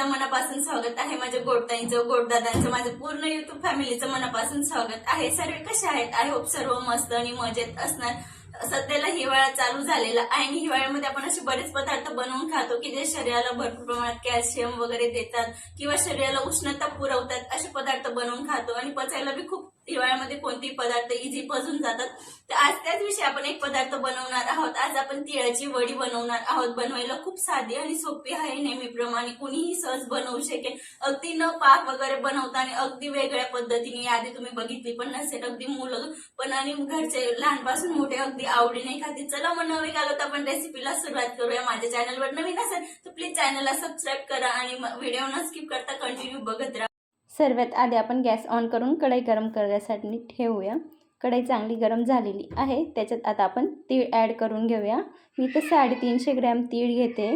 एकदा मनापासून स्वागत आहे. माझ्या गोडताईंचं गोडदादांचं माझं पूर्ण युट्यूब फॅमिलीचं मनापासून स्वागत आहे. सर्व कसे आहेत? आय होप सर्व मस्त आणि मजेत असणार. सध्याला हिवाळा चालू झालेला आहे आणि हिवाळ्यामध्ये आपण असे बरेच पदार्थ बनवून खातो की जे शरीराला भरपूर प्रमाणात कॅल्शियम वगैरे देतात किंवा शरीराला उष्णता पुरवतात असे पदार्थ बनवून खातो आणि पचायला बी खूप हिवाळ्यामध्ये कोणतेही पदार्थ इझी पजून जातात. तर आज त्याच विषयी आपण एक पदार्थ बनवणार आहोत. आज आपण तिळाची वडी बनवणार आहोत. बनवायला खूप साधी आणि सोपी आहे नेहमीप्रमाणे. कुणीही सहज बनवू शकेल. अगदी न पाक वगैरे बनवता आणि अगदी वेगळ्या पद्धतीने. यादी तुम्ही बघितली पण नसेल. अगदी मुलं पण आणि घरचे लहानपासून मोठे अगदी आवडीने खाते चला मग नवी घालत आपण रेसिपीला सुरुवात करूया. माझ्या चॅनलवर नवीन असेल तर प्लीज चॅनलला सबस्क्राईब करा आणि व्हिडिओ न स्किप करता कंटिन्यू बघत राहा. सर्वात आधी आपण गॅस ऑन करून कढई गरम करण्यासाठी ठेवूया. कढई चांगली गरम झालेली आहे. त्याच्यात आता आपण तीळ ॲड करून घेऊया. मी तर साडेतीनशे ग्रॅम तीळ घेते.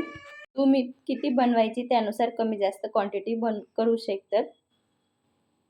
तुम्ही किती बनवायची त्यानुसार कमी जास्त क्वांटिटी बन करू शकतात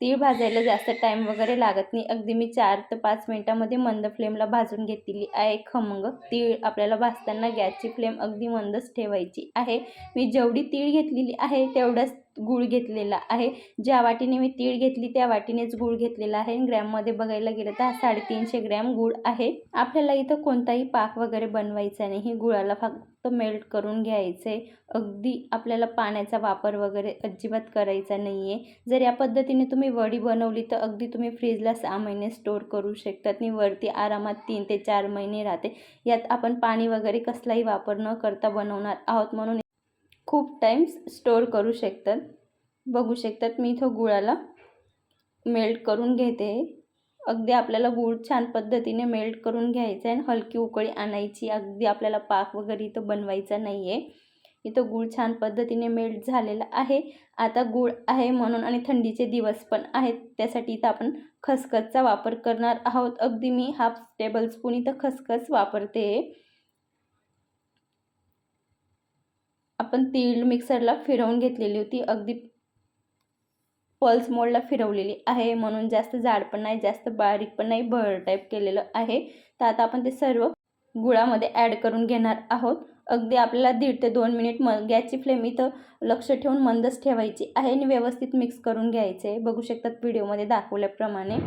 तीळ भाजायला जास्त टाईम वगैरे लागत नाही. अगदी मी चार ते पाच मिनटामध्ये मंद फ्लेमला भाजून घेतलेली आहे. खमंग तीळ आपल्याला भाजताना गॅसची फ्लेम अगदी मंदच ठेवायची आहे. मी जेवढी तीळ घेतलेली आहे तेवढंच गूळ घेतलेला आहे. ज्या वाटीने मी तीळ घेतली त्या वाटीनेच गूळ घेतलेला आहे. ग्रॅममध्ये बघायला गेलं तर हा साडेतीनशे ग्रॅम गूळ आहे. आपल्याला इथं कोणताही पाक वगैरे बनवायचा नाही. गुळाला फक्त मेल्ट करून घ्यायचं. आहे अगदी आपल्याला पाण्याचा वापर वगैरे अजिबात करायचा नाही आहे जर या पद्धतीने तुम्ही वडी बनवली तर अगदी तुम्ही फ्रीजला सहा महिने स्टोअर करू शकतात. आणि वरती आरामात तीन ते चार महिने राहते. यात आपण पाणी वगैरे कसलाही वापर न करता बनवणार आहोत म्हणून खूप टाईम्स स्टोअर करू शकतात. बघू शकतात मी इथं गुळाला मेल्ट करून घेते. अगदी आपल्याला गूळ छान पद्धतीने मेल्ट करून घ्यायचं आहे. आणि हलकी उकळी आणायची. अगदी आपल्याला पाक वगैरे इथं बनवायचा नाही आहे इथं गूळ छान पद्धतीने मेल्ट झालेला आहे. आता गूळ आहे म्हणून आणि थंडीचे दिवस पण आहेत. त्यासाठी इथं आपण खसखसचा वापर करणार आहोत. अगदी मी हाफ टेबल स्पून इथं खसखस वापरते. आपण तीळ मिक्सरला फिरवून घेतलेली होती. अगदी पल्स मोडला फिरवलेली आहे. म्हणून जास्त जाड पण नाही जास्त बारीक पण नाही भर टाईप केलेलं आहे. तर आता आपण ते सर्व गुळामध्ये ॲड करून घेणार आहोत. अगदी आपल्याला दीड ते दोन मिनिट म गॅसची फ्लेम इथं लक्ष ठेवून मंदच ठेवायची आहे आणि व्यवस्थित मिक्स करून घ्यायचे. बघू शकतात व्हिडिओमध्ये दाखवल्याप्रमाणे.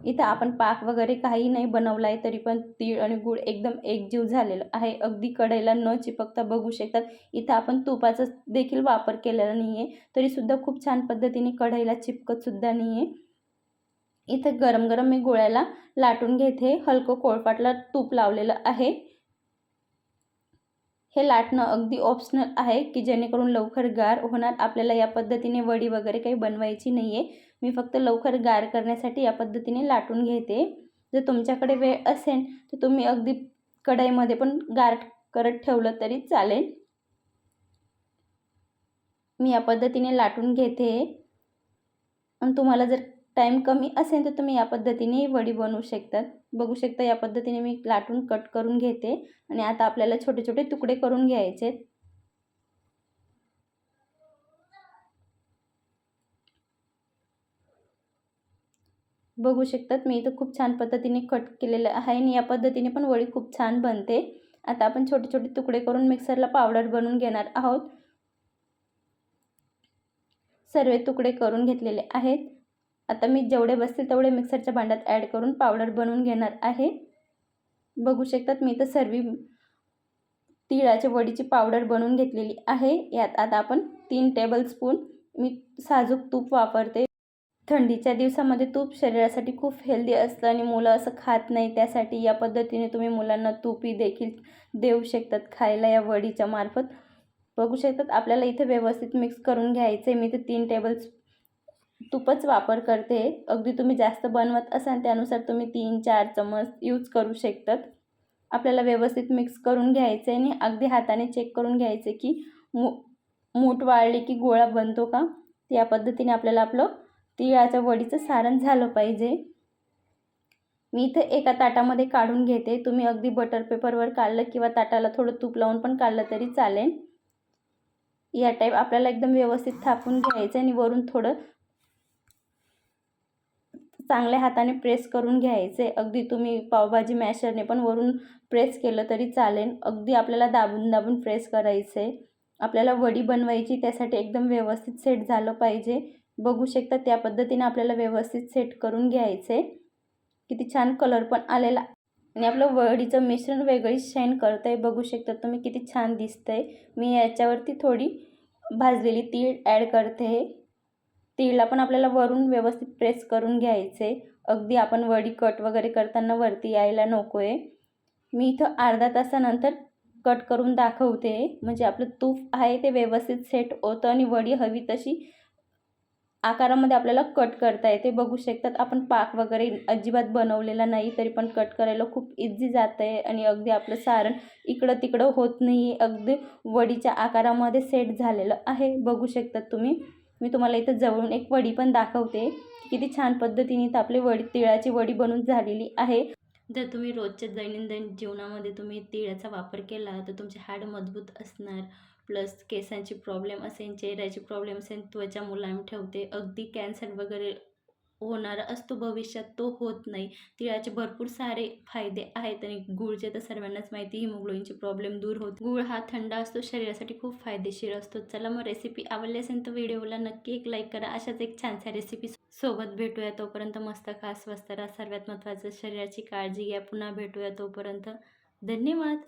इथं आपण पाक वगैरे काही नाही बनवला आहे तरी पण तीळ आणि गूळ एकदम एकजीव झालेलं आहे. अगदी कढईला न चिपकता बघू शकतात. इथं आपण तुपाचा देखील वापर केलेला नाही आहे तरीसुद्धा खूप छान पद्धतीने कढईला चिपकतसुद्धा नाही आहे इथं गरम गरम मी गोळ्याला लाटून घेते. हलकं कोळपाटला तूप लावलेलं आहे. हे लाटणं अगदी ऑप्शनल आहे की जेणेकरून लवकर गार होणार. आपल्याला या पद्धतीने वडी वगैरे काही बनवायची नाही आहे मी फक्त लवकर गार करण्यासाठी या पद्धतीने लाटून घेते. जर तुमच्याकडे वेळ असेल तर तुम्ही अगदी कढईमध्ये पण गार करत ठेवलं तरी चालेल. मी या पद्धतीने लाटून घेते. आणि तुम्हाला जर टाईम कमी असेल तर तुम्ही या पद्धतीने वडी बनवू शकतात बघू शकता या पद्धतीने मी लाटून कट करून घेते. आणि आता आपल्याला छोटे छोटे तुकडे करून घ्यायचे बघू शकतात. मी इथं खूप छान पद्धतीने कट केलेलं आहे आणि या पद्धतीने पण वडी खूप छान बनते. आता आपण छोटे छोटे तुकडे करून मिक्सरला पावडर बनवून घेणार आहोत. सर्व तुकडे करून घेतलेले आहेत. आता मी जेवढे बसतील तेवढे मिक्सरच्या भांड्यात ॲड करून पावडर बनवून घेणार आहे. बघू शकतात मी तर सर्व तिळाच्या वडीची पावडर बनवून घेतलेली आहे. यात आता आपण तीन टेबलस्पून मी साजूक तूप वापरते. थंडीच्या दिवसामध्ये तूप शरीरासाठी खूप हेल्दी असतं आणि मुलं असं खात नाही. त्यासाठी या पद्धतीने तुम्ही मुलांना तूपही देखील देऊ शकतात खायला या वडीच्या मार्फत. बघू शकतात आपल्याला इथे व्यवस्थित मिक्स करून घ्यायचं आहे मी तर तीन टेबल तुपच वापर करते. अगदी तुम्ही जास्त बनवत असाल त्यानुसार तुम्ही तीन चार चमच यूज करू शकतात. आपल्याला व्यवस्थित मिक्स करून घ्यायचं आहे आणि अगदी हाताने चेक करून घ्यायचे की मू मूठ वाळली की गोळा बनतो का? या पद्धतीने आपल्याला आपलं तिळाच्या वडीचं सारण झालं पाहिजे. मी इथं एका ताटामध्ये काढून घेते. तुम्ही अगदी बटर पेपरवर काढलं किंवा ताटाला थोडं तूप लावून पण काढलं तरी चालेल. या टाईप आपल्याला एकदम व्यवस्थित थापून घ्यायचं आणि वरून थोडं चांगल्या हाताने प्रेस करून घ्यायचे. अगदी तुम्ही पावभाजी मॅशरने पण वरून प्रेस केलं तरी चालेल. अगदी आपल्याला दाबून दाबून प्रेस करायचे. आपल्याला वडी बनवायची त्यासाठी एकदम व्यवस्थित सेट झालं पाहिजे. बघू शकता त्या पद्धतीने आपल्याला व्यवस्थित सेट करून घ्यायचे. किती छान कलर पण आलेला. आणि आपलं वडीचं मिश्रण वेगळीच शाईन करतं आहे बघू शकता तुम्ही किती छान दिसतंय. मी याच्यावरती थोडी भाजलेली तीळ ॲड करते. तीळला पण आपल्याला वरून व्यवस्थित प्रेस करून घ्यायचे. अगदी आपण वडी कट वगैरे करताना वरती यायला नको आहे मी इथं अर्धा तासानंतर कट करून दाखवते. म्हणजे आपलं तूप आहे ते व्यवस्थित सेट होतं आणि वडी हवी तशी आकारामध्ये आपल्याला कट करता येते. बघू शकतात आपण पाक वगैरे अजिबात बनवलेला नाही तरी पण कट करायला खूप इझी जातं आहे आणि अगदी आपलं सारण इकडं तिकडं होत नाही आहे अगदी वडीच्या आकारामध्ये सेट झालेलं आहे. बघू शकतात तुम्ही. मी तुम्हाला इथं जवळून एक वडी पण दाखवते. किती छान पद्धतीने इथं आपली वडी तिळाची वडी बनून झालेली आहे. जर तुम्ही रोजच्या दैनंदिन जीवनामध्ये तुम्ही तिळाचा वापर केला तर तुमचे हाड मजबूत असणार. प्लस केसांची प्रॉब्लेम असेल चेहऱ्याची प्रॉब्लेम असेल त्वचा मुलायम ठेवते अगदी कॅन्सर वगैरे होणारा असतो भविष्यात तो होत नाही. तिळाचे भरपूर सारे फायदे आहेत आणि गुळचे तर सर्वांनाच माहिती हिमोग्लोईनची प्रॉब्लेम दूर होत. गुळ हा थंड असतो शरीरासाठी खूप फायदेशीर असतो. चला मग रेसिपी आवडली असेल तर व्हिडिओला नक्की एक लाईक करा. अशाच एक छानशा रेसिपी सोबत भेटूया तोपर्यंत मस्त खा स्वस्त राहा. सर्वात महत्त्वाचं शरीराची काळजी घ्या. पुन्हा भेटूया तोपर्यंत. धन्यवाद!